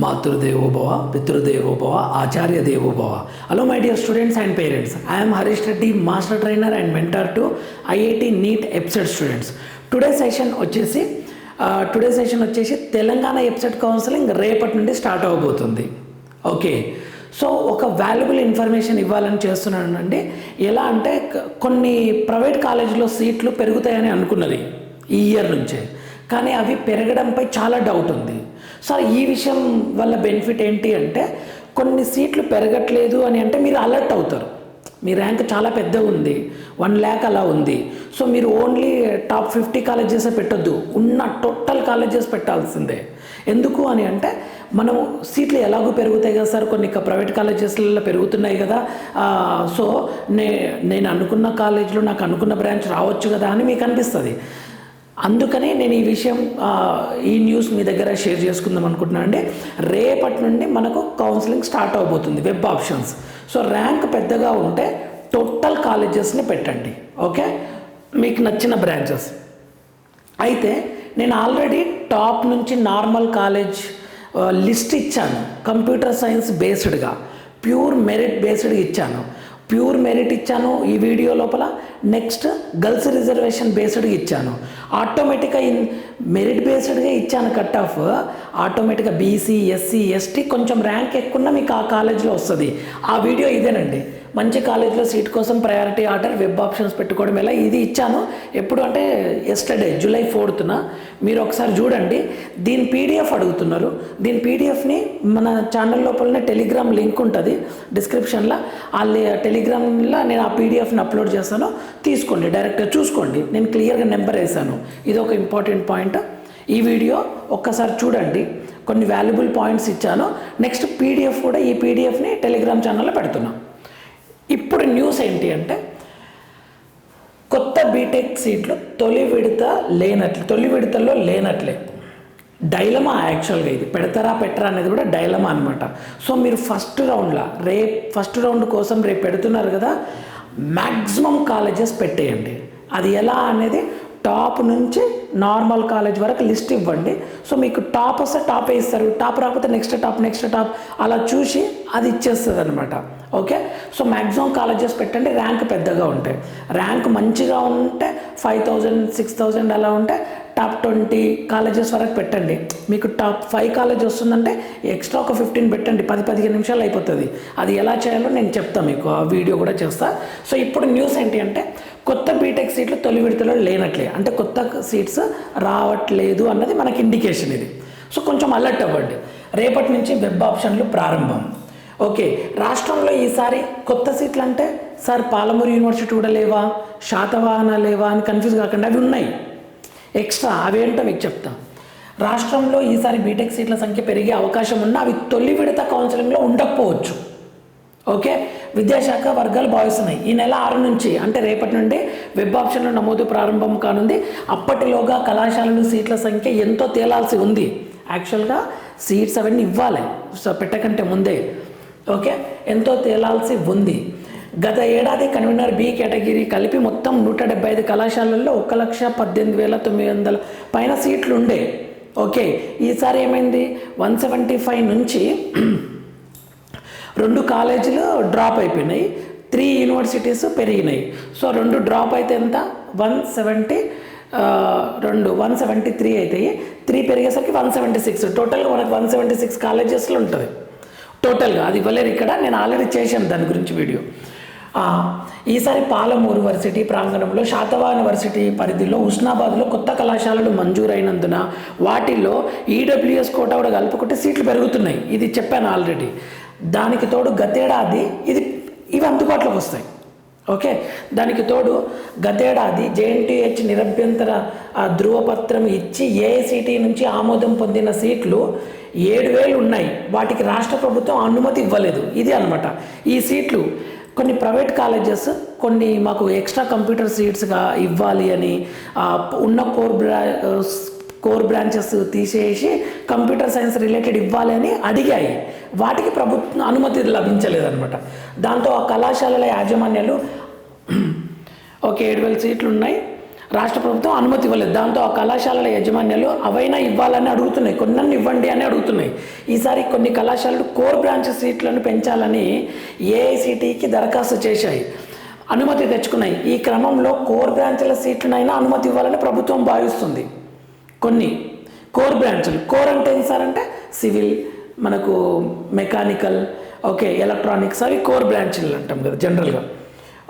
మాతృదేవోభవ పితృదేవోభవ ఆచార్య దేవోభవ hello my dear students and parents I'm Harish Reddy master trainer and mentor to IIT NEET EAPCET students today session వచ్చేసి today session వచ్చేసి Telangana EAPCET counselling రేపటి నుండి start అవ్వబోతుంది ఓకే సో ఒక వాల్యుబుల్ ఇన్ఫర్మేషన్ ఇవ్వాలని చేస్తున్నానండి ఎలా అంటే కొన్ని ప్రైవేట్ కాలేజీలో సీట్లు పెరుగుతాయని అనుకున్నది ఈ ఇయర్ నుంచే. కానీ అవి పెరగడంపై చాలా డౌట్ ఉంది. సో ఈ విషయం వల్ల బెనిఫిట్ ఏంటి అంటే కొన్ని సీట్లు పెరగట్లేదు అని అంటే మీరు అలర్ట్ అవుతారు. మీ ర్యాంక్ చాలా పెద్దగా ఉంది. వన్ ల్యాక్ అలా ఉంది. సో మీరు ఓన్లీ టాప్ ఫిఫ్టీ కాలేజెస్ పెట్టొద్దు. ఉన్న టోటల్ కాలేజెస్ పెట్టాల్సిందే. ఎందుకు అని అంటే మనం సీట్లు ఎలాగో పెరుగుతాయి కదా సార్? కొన్ని ప్రైవేట్ కాలేజెస్లలో పెరుగుతున్నాయి కదా. సో నే నేను అనుకున్న కాలేజీలో నాకు అనుకున్న బ్రాంచ్ రావచ్చు కదా అని మీకు అనిపిస్తుంది. అందుకనే నేను ఈ విషయం ఈ న్యూస్ మీ దగ్గర షేర్ చేసుకుందాం అనుకుంటున్నాను అండి. రేపటి నుండి మనకు కౌన్సిలింగ్ స్టార్ట్ అవబోతుంది వెబ్ ఆప్షన్స్. సో ర్యాంక్ పెద్దగా ఉంటే టోటల్ కాలేజెస్ని పెట్టండి ఓకే? మీకు నచ్చిన బ్రాంచెస్. అయితే నేను ఆల్రెడీ టాప్ నుంచి నార్మల్ కాలేజ్ లిస్ట్ ఇచ్చాను కంప్యూటర్ సైన్స్ బేస్డ్గా ప్యూర్ మెరిట్ బేస్డ్గా ఇచ్చాను. ప్యూర్ మెరిట్ ఇచ్చాను ఈ వీడియో లోపల. నెక్స్ట్ గర్ల్స్ రిజర్వేషన్ బేస్డ్గా ఇచ్చాను. ఆటోమేటిక్గా ఇన్ మెరిట్ బేస్డ్గా ఇచ్చాను కట్ ఆఫ్ ఆటోమేటిక్గా బీసీ ఎస్సీ ఎస్టీ కొంచెం ర్యాంక్ ఎక్కువ మీకు ఆ కాలేజీలో వస్తుంది. ఆ వీడియో ఇదేనండి. మంచి కాలేజీలో సీట్ కోసం ప్రయారిటీ ఆర్డర్ వెబ్ ఆప్షన్స్ పెట్టుకోవడం ఎలా? ఇది ఇచ్చాను. ఎప్పుడు అంటే ఎస్టర్డే జూలై ఫోర్త్న మీరు ఒకసారి చూడండి. దీని పీడిఎఫ్ అడుగుతున్నారు. దీని పీడిఎఫ్ని మన ఛానల్ లోపలనే టెలిగ్రామ్ లింక్ ఉంటుంది. డిస్క్రిప్షన్లో ఆ టెలిగ్రామ్లో నేను ఆ పీడిఎఫ్ని అప్లోడ్ చేస్తాను. తీసుకోండి. డైరెక్ట్గా చూసుకోండి. నేను క్లియర్గా నెంబర్ వేసాను ఇది ఒక ఇంపార్టెంట్ పాయింట్ ఈ వీడియో ఒక్కసారి చూడండి. కొన్ని వాల్యుబుల్ పాయింట్స్ ఇచ్చాను. నెక్స్ట్ పీడిఎఫ్ కూడా ఈ పీడిఎఫ్ని టెలిగ్రామ్ ఛానల్లో పెడుతున్నాను ఇప్పుడు న్యూస్ ఏంటి అంటే కొత్త బీటెక్ సీట్లు తొలి విడత లేనట్లు తొలి విడతల్లో లేనట్లే. డైలమా యాక్చువల్గా ఇది? పెడతారా పెట్టరా అనేది కూడా డైలమా అనమాట సో మీరు ఫస్ట్ రౌండ్లో రేపు ఫస్ట్ రౌండ్ కోసం రేపు పెడుతున్నారు కదా మ్యాక్సిమం కాలేజెస్ పెట్టేయండి. అది ఎలా అనేది టాప్ నుంచి నార్మల్ కాలేజ్ వరకు లిస్ట్ ఇవ్వండి. సో మీకు టాప్ వస్తే టాప్ వేస్తారు. టాప్ రాకపోతే నెక్స్ట్ టాప్ నెక్స్ట్ టాప్ అలా చూసి అది ఇచ్చేస్తుంది అనమాట ఓకే? సో మ్యాక్సిమం కాలేజెస్ పెట్టండి. ర్యాంక్ పెద్దగా ఉంటాయి. ర్యాంక్ మంచిగా ఉంటే ఫైవ్ థౌజండ్ సిక్స్ థౌజండ్ అలా ఉంటే టాప్ ట్వంటీ కాలేజెస్ వరకు పెట్టండి. మీకు టాప్ ఫైవ్ కాలేజ్ వస్తుందంటే ఎక్స్ట్రా ఒక ఫిఫ్టీన్ పెట్టండి. పది పదిహేను నిమిషాలు అయిపోతుంది. అది ఎలా చేయాలో నేను చెప్తాను మీకు. ఆ వీడియో కూడా చేస్తా. సో ఇప్పుడు న్యూస్ ఏంటి అంటే కొత్త బీటెక్ సీట్లు తొలి విడతలో లేనట్లే. అంటే కొత్త సీట్స్ రావట్లేదు అన్నది మనకి ఇండికేషన్ ఇది. సో కొంచెం అలర్ట్ అవ్వండి. రేపటి నుంచి వెబ్ ఆప్షన్లు ప్రారంభం. ఓకే రాష్ట్రంలో ఈసారి కొత్త సీట్లు అంటే సార్ పాలమూరు యూనివర్సిటీ కూడా లేవా? శాతవాహన లేవా అని కన్ఫ్యూజ్ కాకుండా. అవి ఉన్నాయి. ఎక్స్ట్రా అవేంటో మీకు చెప్తాం. రాష్ట్రంలో ఈసారి బీటెక్ సీట్ల సంఖ్య పెరిగే అవకాశం ఉన్నా అవి తొలి విడత కౌన్సిలింగ్లో ఉండకపోవచ్చు. ఓకే విద్యాశాఖ వర్గాలు భావిస్తున్నాయి. ఈ నెల ఆరు నుంచి అంటే రేపటి నుండి వెబ్ ఆప్షన్లో నమోదు ప్రారంభం కానుంది. అప్పటిలోగా కళాశాలలు సీట్ల సంఖ్య ఎంతో తేలాల్సి ఉంది. యాక్చువల్గా సీట్స్ అవన్నీ ఇవ్వాలి. సో పెట్టకంటే ముందే. ఓకే? ఎంతో తేలాల్సి ఉంది. గత ఏడాది కన్వీనర్ బి కేటగిరీ కలిపి మొత్తం నూట డెబ్బై ఐదు కళాశాలల్లో ఒక లక్ష పద్దెనిమిది వేల తొమ్మిది వందల పైన సీట్లు ఉండే ఓకే? ఈసారి ఏమైంది? వన్ సెవెంటీ ఫైవ్ నుంచి రెండు కాలేజీలు డ్రాప్ అయిపోయినాయి. త్రీ యూనివర్సిటీస్ పెరిగినాయి. సో రెండు డ్రాప్ అయితే ఎంత? వన్ సెవెంటీ రెండు వన్ సెవెంటీ త్రీ అవుతాయి త్రీ పెరిగేసరికి వన్ సెవెంటీ సిక్స్. టోటల్గా మనకు వన్ సెవెంటీ సిక్స్ కాలేజెస్లో ఉంటుంది. టోటల్గా అది ఇవ్వలేరు ఇక్కడ. నేను ఆల్రెడీ చేశాను దాని గురించి వీడియో. ఈసారి పాలమూరు వర్సిటీ ప్రాంగణంలో శాతవాహన వర్సిటీ పరిధిలో ఉస్నాబాద్లో కొత్త కళాశాలలు మంజూరైనందున వాటిల్లో ఈడబ్ల్యూఎస్ కోటా కూడా కలుపుకుంటే సీట్లు పెరుగుతున్నాయి. ఇది చెప్పాను ఆల్రెడీ. దానికి తోడు గతేడాది ఇది ఇవి అందుబాటులోకి వస్తాయి. ఓకే? దానికి తోడు గతేడాది జేఎన్టీహెచ్ నిరభ్యంతర ధృవపత్రం ఇచ్చి ఏఐసిటి నుంచి ఆమోదం పొందిన సీట్లు ఏడు వేలు ఉన్నాయి. వాటికి రాష్ట్ర ప్రభుత్వం అనుమతి ఇవ్వలేదు. ఇది అన్నమాట. ఈ సీట్లు కొన్ని ప్రైవేట్ కాలేజెస్ కొన్ని మాకు ఎక్స్ట్రా కంప్యూటర్ సీట్స్గా ఇవ్వాలి అని ఉన్న కోర్ బ్రా కోర్ బ్రాంచెస్ తీసేసి కంప్యూటర్ సైన్స్ రిలేటెడ్ ఇవ్వాలని అడిగాయి. వాటికి ప్రభుత్వం అనుమతి లభించలేదన్నమాట. దాంతో ఆ కళాశాలల యాజమాన్యాలు ఒక ఏడు వేల సీట్లు ఉన్నాయి. రాష్ట్ర ప్రభుత్వం అనుమతి ఇవ్వలేదు. దాంతో ఆ కళాశాలల యాజమాన్యాలు అవైనా ఇవ్వాలని అడుగుతున్నాయి. కొన్ని ఇవ్వండి అని అడుగుతున్నాయి. ఈసారి కొన్ని కళాశాలలు కోర్ బ్రాంచ్ సీట్లను పెంచాలని ఏఐసిటికి దరఖాస్తు చేశాయి. అనుమతి తెచ్చుకున్నాయి. ఈ క్రమంలో కోర్ బ్రాంచ్ల సీట్లనైనా అనుమతి ఇవ్వాలని ప్రభుత్వం భావిస్తుంది. కొన్ని కోర్ బ్రాంచ్లు. కోర్ అంటే ఏంటి సార్ అంటే సివిల్ మనకు మెకానికల్ ఓకే ఎలక్ట్రానిక్స్ అవి కోర్ బ్రాంచ్లు అంటాం కదా జనరల్గా.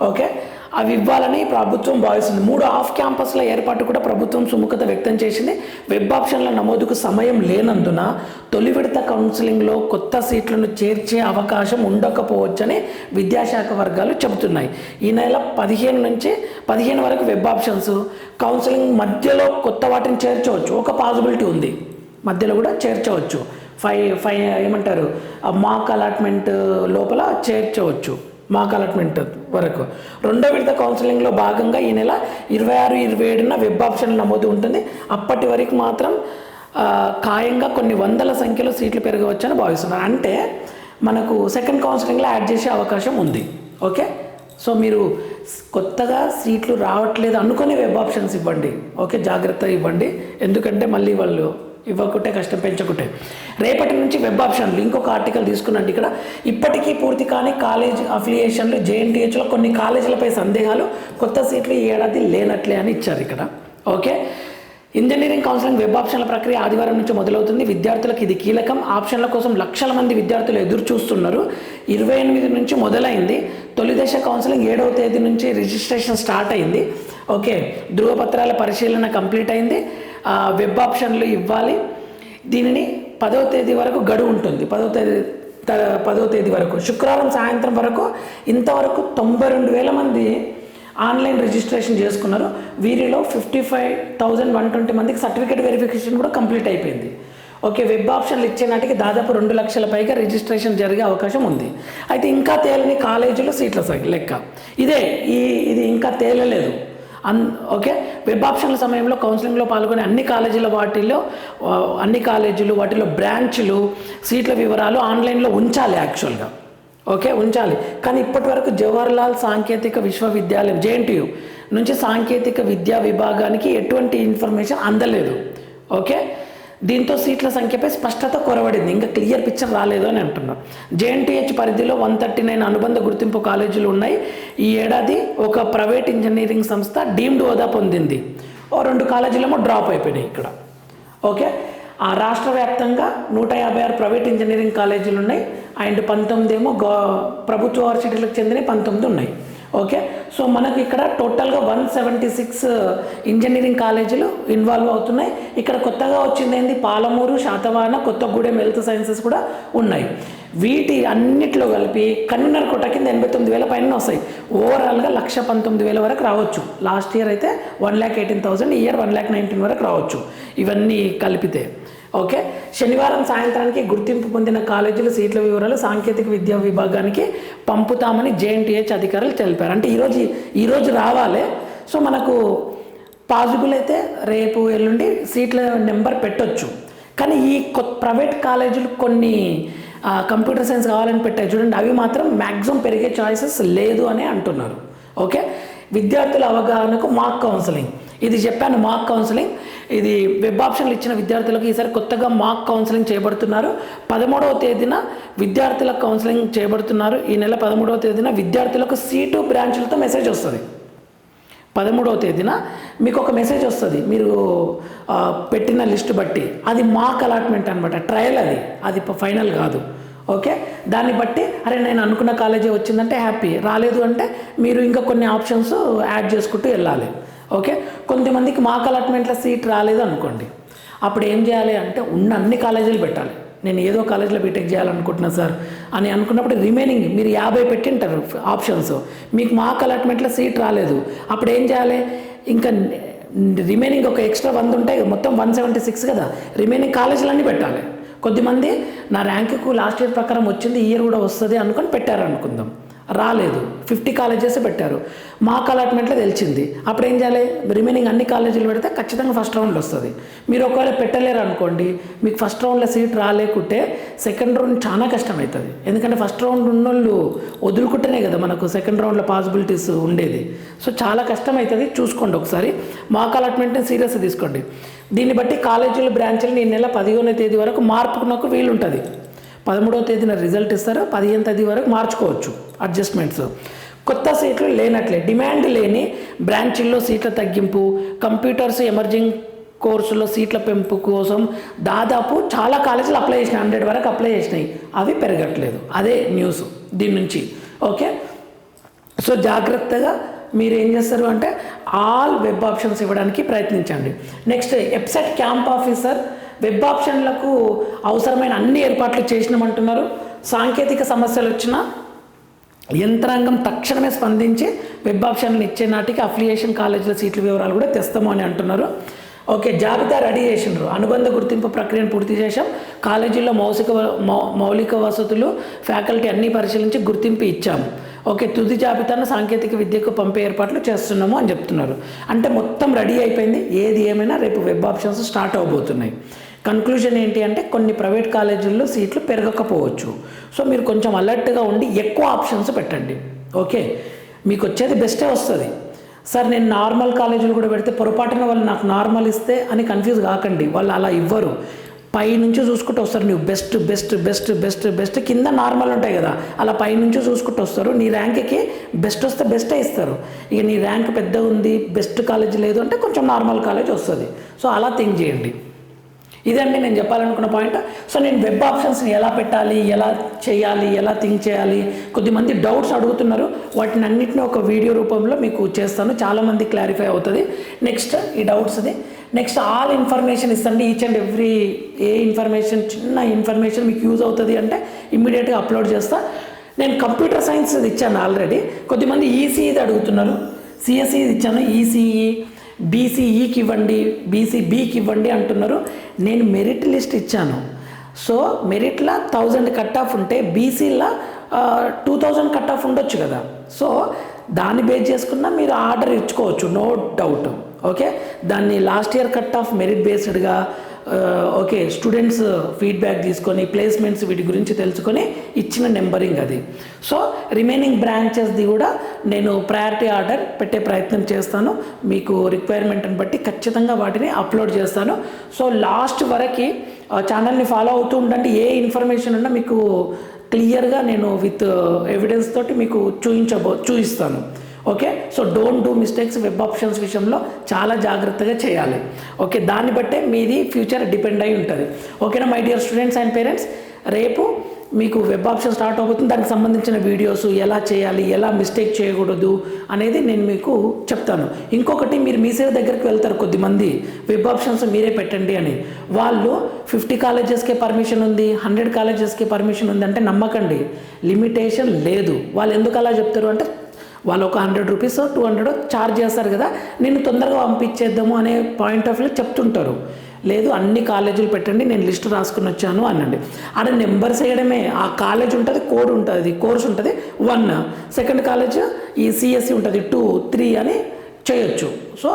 ఓకే? అవి ఇవ్వాలని ప్రభుత్వం భావిస్తుంది. మూడు ఆఫ్ క్యాంపస్ల ఏర్పాటు కూడా ప్రభుత్వం సుముఖత వ్యక్తం చేసింది. వెబ్ ఆప్షన్ల నమోదుకు సమయం లేనందున తొలి విడత కౌన్సిలింగ్లో కొత్త సీట్లను చేర్చే అవకాశం ఉండకపోవచ్చని విద్యాశాఖ వర్గాలు చెబుతున్నాయి. ఈ నెల పదిహేను నుంచి పదిహేను వరకు వెబ్ ఆప్షన్స్ కౌన్సిలింగ్ మధ్యలో కొత్త వాటిని చేర్చవచ్చు. ఒక పాసిబిలిటీ ఉంది. మధ్యలో కూడా చేర్చవచ్చు. ఫైవ్ ఫైవ్ ఏమంటారు? మాక్ అలాట్మెంట్ లోపల చేర్చవచ్చు. మాకు అలాట్మెంట్ వరకు. రెండో విడత కౌన్సిలింగ్లో భాగంగా ఈ నెల ఇరవై ఆరు ఇరవై ఏడున వెబ్ ఆప్షన్ నమోదు ఉంటుంది. అప్పటి వరకు మాత్రం ఖాయంగా కొన్ని వందల సంఖ్యలో సీట్లు పెరగవచ్చని భావిస్తున్నారు. అంటే మనకు సెకండ్ కౌన్సిలింగ్లో యాడ్ చేసే అవకాశం ఉంది. ఓకే? సో మీరు కొత్తగా సీట్లు రావట్లేదు అనుకునే వెబ్ ఆప్షన్స్ ఇవ్వండి. ఓకే? జాగ్రత్త ఇవ్వండి. ఎందుకంటే మళ్ళీ వాళ్ళు ఇవ్వకుంటే కష్టం పెంచకుంటే. రేపటి నుంచి వెబ్ ఆప్షన్లు. ఇంకొక ఆర్టికల్ తీసుకున్నాండి ఇక్కడ. ఇప్పటికీ పూర్తి కానీ కాలేజ్ అఫిలియేషన్లు జేఎన్టీహెచ్లో కొన్ని కాలేజీలపై సందేహాలు కొత్త సీట్లు ఈ ఏడాది లేనట్లే అని ఇచ్చారు ఇక్కడ. ఓకే? ఇంజనీరింగ్ కౌన్సిలింగ్ వెబ్ ఆప్షన్ల ప్రక్రియ ఆదివారం నుంచి మొదలవుతుంది. విద్యార్థులకు ఇది కీలకం. ఆప్షన్ల కోసం లక్షల మంది విద్యార్థులు ఎదురు చూస్తున్నారు. ఇరవై ఎనిమిది నుంచి మొదలైంది. తొలి దశ కౌన్సిలింగ్ ఏడవ తేదీ నుంచి రిజిస్ట్రేషన్ స్టార్ట్ అయింది. ఓకే? ధృవపత్రాల పరిశీలన కంప్లీట్ అయింది. వెబ్ ఆప్షన్లు ఇవ్వాలి. దీనిని పదో తేదీ వరకు గడువు ఉంటుంది. పదో తేదీ పదో తేదీ వరకు. శుక్రవారం సాయంత్రం వరకు ఇంతవరకు తొంభై రెండు వేల మంది ఆన్లైన్ రిజిస్ట్రేషన్ చేసుకున్నారు. వీరిలో fifty five thousand one twenty మందికి సర్టిఫికేట్ వెరిఫికేషన్ కూడా కంప్లీట్ అయిపోయింది. ఓకే వెబ్ ఆప్షన్లు ఇచ్చే నాటికి దాదాపు రెండు లక్షల పైగా రిజిస్ట్రేషన్ జరిగే అవకాశం ఉంది. అయితే ఇంకా తేలని కాలేజీలో సీట్ల లెక్క. ఇదే ఈ ఇది ఇంకా తేలలేదు. అన్ ఓకే? వెబ్ ఆప్షన్ల సమయంలో కౌన్సిలింగ్లో పాల్గొనే అన్ని కాలేజీల వాటిల్లో అన్ని కాలేజీలు వాటిలో బ్రాంచ్లు సీట్ల వివరాలు ఆన్లైన్లో ఉంచాలి యాక్చువల్గా. ఓకే? ఉంచాలి. కానీ ఇప్పటి వరకు జవహర్లాల్ సాంకేతిక విశ్వవిద్యాలయం జేఎన్టీయు నుంచి సాంకేతిక విద్యా విభాగానికి ఎటువంటి ఇన్ఫర్మేషన్ అందలేదు. ఓకే? దీంతో సీట్ల సంఖ్యపై స్పష్టత కొరవడింది. ఇంకా క్లియర్ పిక్చర్ రాలేదు అని అంటున్నారు. జేఎన్టీహెచ్ పరిధిలో వన్ థర్టీ నైన్ అనుబంధ గుర్తింపు కాలేజీలు ఉన్నాయి. ఈ ఏడాది ఒక ప్రైవేట్ ఇంజనీరింగ్ సంస్థ డీమ్డ్ హోదా పొందింది. ఓ రెండు కాలేజీలేమో డ్రాప్ అయిపోయినాయి ఇక్కడ. ఓకే? ఆ రాష్ట్ర వ్యాప్తంగా నూట యాభై ఆరు ప్రైవేట్ ఇంజనీరింగ్ కాలేజీలు ఉన్నాయి. అండ్ పంతొమ్మిది ఏమో గో ప్రభుత్వ యూనివర్సిటీలకు చెందిన పంతొమ్మిది ఉన్నాయి. ఓకే సో మనకి ఇక్కడ టోటల్గా వన్ సెవెంటీ సిక్స్ ఇంజనీరింగ్ కాలేజీలు ఇన్వాల్వ్ అవుతున్నాయి. ఇక్కడ కొత్తగా వచ్చింది ఏంది? పాలమూరు శాతవాన కొత్తగూడెం హెల్త్ సైన్సెస్ కూడా ఉన్నాయి. వీటి అన్నిట్లో కలిపి కన్వీనర్ కోట కింద ఎనభై తొమ్మిది వేల పైన వస్తాయి. ఓవరాల్గా లక్ష పంతొమ్మిది వేల వరకు రావచ్చు. లాస్ట్ ఇయర్ అయితే one lakh eighteen thousand year one lakh nineteen వరకు రావచ్చు. ఇవన్నీ కలిపితే. ఓకే? శనివారం సాయంత్రానికి గుర్తింపు పొందిన కాలేజీల సీట్ల వివరాలు సాంకేతిక విద్యా విభాగానికి పంపుతామని జేఎన్టీహెచ్ అధికారులు తెలిపారు. అంటే ఈరోజు ఈరోజు రావాలి. సో మనకు పాజిబుల్ అయితే రేపు ఎల్లుండి సీట్ల నెంబర్ పెట్టొచ్చు. కానీ ఈ కొత్త ప్రైవేట్ కాలేజీలు కొన్ని కంప్యూటర్ సైన్స్ కావాలని పెట్టాయి. చూడండి అవి మాత్రం మ్యాక్సిమం పెరిగే చాయిసెస్ లేదు అని అంటున్నారు. ఓకే? విద్యార్థుల అవగాహనకు మాక్ కౌన్సిలింగ్. ఇది చెప్పాను మాక్ కౌన్సిలింగ్. ఇది వెబ్ ఆప్షన్లు ఇచ్చిన విద్యార్థులకు ఈసారి కొత్తగా మాక్ కౌన్సిలింగ్ చేయబడుతున్నారు పదమూడవ తేదీన విద్యార్థులకు కౌన్సిలింగ్ చేయబడుతున్నారు ఈ నెల పదమూడవ తేదీన విద్యార్థులకు సీటు బ్రాంచ్లతో మెసేజ్ వస్తుంది. పదమూడవ తేదీన మీకు ఒక మెసేజ్ వస్తుంది. మీరు పెట్టిన లిస్ట్ బట్టి. అది మాక్ అలాట్మెంట్ అనమాట ట్రయల్ అది. అది ఫైనల్ కాదు. ఓకే? దాన్ని బట్టి అరే నేను అనుకున్న కాలేజీ వచ్చిందంటే హ్యాపీ రాలేదు అంటే మీరు ఇంకా కొన్ని ఆప్షన్స్ యాడ్ చేసుకుంటూ వెళ్ళాలి. ఓకే? కొంతమందికి మాకు అలాట్మెంట్లో సీట్ రాలేదు అనుకోండి అప్పుడు ఏం చేయాలి అంటే ఉన్న అన్ని కాలేజీలు పెట్టాలి. నేను ఏదో కాలేజీలో బీటెక్ చేయాలనుకుంటున్నా సార్ అని అనుకున్నప్పుడు రిమైనింగ్ మీరు యాభై పెట్టింటారు ఆప్షన్స్. మీకు మాకు అలాట్మెంట్లో సీట్ రాలేదు. అప్పుడు ఏం చేయాలి? ఇంకా రిమైనింగ్ ఒక ఎక్స్ట్రా వంద ఉంటాయి మొత్తం వన్ సెవెంటీ సిక్స్ కదా. రిమైనింగ్ కాలేజీలన్నీ పెట్టాలి. కొద్దిమంది నా ర్యాంకుకు లాస్ట్ ఇయర్ ప్రకారం వచ్చింది ఈ ఇయర్ కూడా వస్తుంది అనుకొని పెట్టారు అనుకుందాం రాలేదు. ఫిఫ్టీ కాలేజెస్ పెట్టారు. మాకు అలాట్మెంట్లో తెలిసింది. అప్పుడు ఏం చేయాలి? రిమైనింగ్ అన్ని కాలేజీలు పెడితే ఖచ్చితంగా ఫస్ట్ రౌండ్లో వస్తుంది. మీరు ఒకవేళ పెట్టలేరు అనుకోండి మీకు ఫస్ట్ రౌండ్లో సీట్ రాలేకుంటే సెకండ్ రౌండ్ చాలా కష్టమవుతుంది ఎందుకంటే ఫస్ట్ రౌండ్ ఉన్నోళ్ళు వదులుకుంటేనే కదా మనకు సెకండ్ రౌండ్లో పాసిబిలిటీస్ ఉండేది. సో చాలా కష్టమవుతుంది చూసుకోండి ఒకసారి. మాకు అలాట్మెంట్ని సీరియస్గా తీసుకోండి. దీన్ని బట్టి కాలేజీల బ్రాంచ్లు ఈ నెల పదిహేనో తేదీ వరకు మార్పుకున్నకు వీలు ఉంటుంది పదమూడవ తేదీన రిజల్ట్ ఇస్తారు? పదిహేను తేదీ వరకు మార్చుకోవచ్చు అడ్జస్ట్మెంట్స్ కొత్త సీట్లు లేనట్లే డిమాండ్ లేని బ్రాంచీల్లో సీట్ల తగ్గింపు కంప్యూటర్స్ ఎమర్జింగ్ కోర్సులో సీట్ల పెంపు కోసం దాదాపు చాలా కాలేజీలు అప్లై చేసినాయి హండ్రెడ్ వరకు అప్లై చేసినాయి. అవి పెరగట్లేదు. అదే న్యూస్ దీని నుంచి. ఓకే సో జాగ్రత్తగా మీరు ఏం చేస్తారు అంటే ఆల్ వెబ్ ఆప్షన్స్ ఇవ్వడానికి ప్రయత్నించండి. Next website camp officer web ఆప్షన్లకు అవసరమైన అన్ని ఏర్పాట్లు చేసినామంటున్నారు. సాంకేతిక సమస్యలు వచ్చినా యంత్రాంగం తక్షణమే స్పందించి వెబ్ ఆప్షన్లు ఇచ్చే నాటికి అఫిలియేషన్ కాలేజీల సీట్ల వివరాలు కూడా తెస్తాము అని అంటున్నారు. ఓకే జాబితా రెడీ చేసినారు. అనుబంధ గుర్తింపు ప్రక్రియను పూర్తి చేశాం. కాలేజీల్లో మౌసిక మౌ- మౌలిక వసతులు ఫ్యాకల్టీ అన్నీ పరిశీలించి గుర్తింపు ఇచ్చాము ఓకే తుది జాబితాను సాంకేతిక విద్యకు పంపే ఏర్పాట్లు చేస్తున్నాము అని చెప్తున్నారు. అంటే మొత్తం రెడీ అయిపోయింది. ఏది ఏమైనా రేపు వెబ్ ఆప్షన్స్ స్టార్ట్ అవబోతున్నాయి. కన్క్లూజన్ ఏంటి అంటే కొన్ని ప్రైవేట్ కాలేజీల్లో సీట్లు పెరగకపోవచ్చు. సో మీరు కొంచెం అలర్ట్గా ఉండి ఎక్కువ ఆప్షన్స్ పెట్టండి. ఓకే మీకు వచ్చేది బెస్టే వస్తుంది. సార్ నేను నార్మల్ కాలేజీలు కూడా పెడితే పొరపాటున వాళ్ళు నాకు నార్మల్ ఇస్తే అని కన్ఫ్యూజ్ కాకండి. వాళ్ళు అలా ఇవ్వరు. పైనుంచి చూసుకుంటూ వస్తారు. నువ్వు best best best best best కింద నార్మల్ ఉంటాయి కదా. అలా పైనుంచి చూసుకుంటూ వస్తారు. నీ ర్యాంక్కి బెస్ట్ వస్తే బెస్టే ఇస్తారు. ఇక నీ ర్యాంక్ పెద్దగా ఉంది బెస్ట్ కాలేజ్ లేదు అంటే కొంచెం నార్మల్ కాలేజ్ వస్తుంది. సో అలా థింక్ చేయండి. ఇదండి నేను చెప్పాలనుకున్న పాయింట్ సో నేను వెబ్ ఆప్షన్స్ని ఎలా పెట్టాలి ఎలా చేయాలి ఎలా థింక్ చేయాలి కొద్దిమంది డౌట్స్ అడుగుతున్నారు. వాటిని అన్నింటినీ ఒక వీడియో రూపంలో మీకు చేస్తాను. చాలామంది క్లారిఫై అవుతుంది. నెక్స్ట్ ఈ డౌట్స్ది నెక్స్ట్ ఆల్ ఇన్ఫర్మేషన్ ఇస్తండి. ఈచ్ అండ్ ఎవ్రీ ఏ ఇన్ఫర్మేషన్ చిన్న ఇన్ఫర్మేషన్ మీకు యూజ్ అవుతుంది అంటే ఇమ్మీడియట్గా అప్లోడ్ చేస్తా. నేను కంప్యూటర్ సైన్స్ ఇచ్చాను ఆల్రెడీ కొద్దిమంది ఈసీఈది అడుగుతున్నారు. సిఎస్ఈ ఇచ్చాను. ఈసీఈ బీసీఈకి ఇవ్వండి బీసీబీకి ఇవ్వండి అంటున్నారు. నేను మెరిట్ లిస్ట్ ఇచ్చాను. సో మెరిట్లో థౌజండ్ కట్ ఆఫ్ ఉంటే బీసీలో టూ థౌజండ్ కట్ ఆఫ్ ఉండొచ్చు కదా. సో దాన్ని బేస్ చేసుకున్న మీరు ఆర్డర్ ఇచ్చుకోవచ్చు నో డౌట్ ఓకే దాన్ని last year cut off merit బేస్డ్గా okay students feedback తీసుకొని ప్లేస్మెంట్స్ వీటి గురించి తెలుసుకొని ఇచ్చిన నెంబరింగ్ అది. సో రిమైనింగ్ బ్రాంచెస్ది కూడా నేను ప్రయారిటీ ఆర్డర్ పెట్టే ప్రయత్నం చేస్తాను. మీకు రిక్వైర్మెంట్ని బట్టి ఖచ్చితంగా వాటిని అప్లోడ్ చేస్తాను. సో లాస్ట్ వరకు uh, ఛానల్ని ఫాలో అవుతూ ఉండండి. ఏ ఇన్ఫర్మేషన్ ఉన్నా మీకు క్లియర్గా నేను విత్ ఎవిడెన్స్ uh, తోటి మీకు చూపించబో చూపిస్తాను okay so don't do mistakes web options విషయంలో చాలా జాగ్రత్తగా చేయాలి. ఓకే దాన్ని బట్టే మీది ఫ్యూచర్ డిపెండ్ అయి ఉంటుంది. ఓకేనా my dear students and parents రేపు మీకు వెబ్ ఆప్షన్ స్టార్ట్ అవుతుంది. దానికి సంబంధించిన వీడియోస్ ఎలా చేయాలి ఎలా మిస్టేక్ చేయకూడదు అనేది నేను మీకు చెప్తాను. ఇంకొకటి మీరు మీ సేవ దగ్గరికి వెళ్తారు కొద్దిమంది. వెబ్ ఆప్షన్స్ మీరే పెట్టండి అని. వాళ్ళు ఫిఫ్టీ కాలేజెస్కే పర్మిషన్ ఉంది హండ్రెడ్ కాలేజెస్కి పర్మిషన్ ఉంది అంటే నమ్మకండి. లిమిటేషన్ లేదు. వాళ్ళు ఎందుకు అలా చెప్తారు అంటే వాళ్ళు ఒక hundred rupees two hundred charge చేస్తారు కదా నేను తొందరగా పంపించేద్దాము అనే పాయింట్ ఆఫ్ వ్యూ చెప్తుంటారు. లేదు అన్ని కాలేజీలు పెట్టండి నేను లిస్ట్ రాసుకుని వచ్చాను అనండి. ఆడ నెంబర్స్ వేయడమే. ఆ కాలేజ్ ఉంటుంది కోడ్ ఉంటుంది కోర్స్ ఉంటుంది వన్ సెకండ్ కాలేజ్ ఈ సిఎస్సి ఉంటుంది టూ త్రీ అని చేయొచ్చు. సో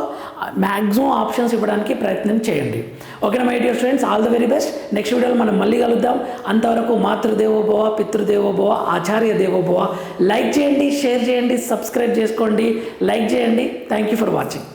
మ్యాక్సిమం ఆప్షన్స్ ఇవ్వడానికి ప్రయత్నం చేయండి. ఓకేనా my dear students all the very best. Next వీడియోలో మనం మళ్ళీ కలుద్దాం. అంతవరకు మాతృదేవోభవ పితృదేవోభవ ఆచార్య దేవోభవ. లైక్ చేయండి షేర్ చేయండి సబ్స్క్రైబ్ చేసుకోండి. లైక్ చేయండి. Thank you for watching.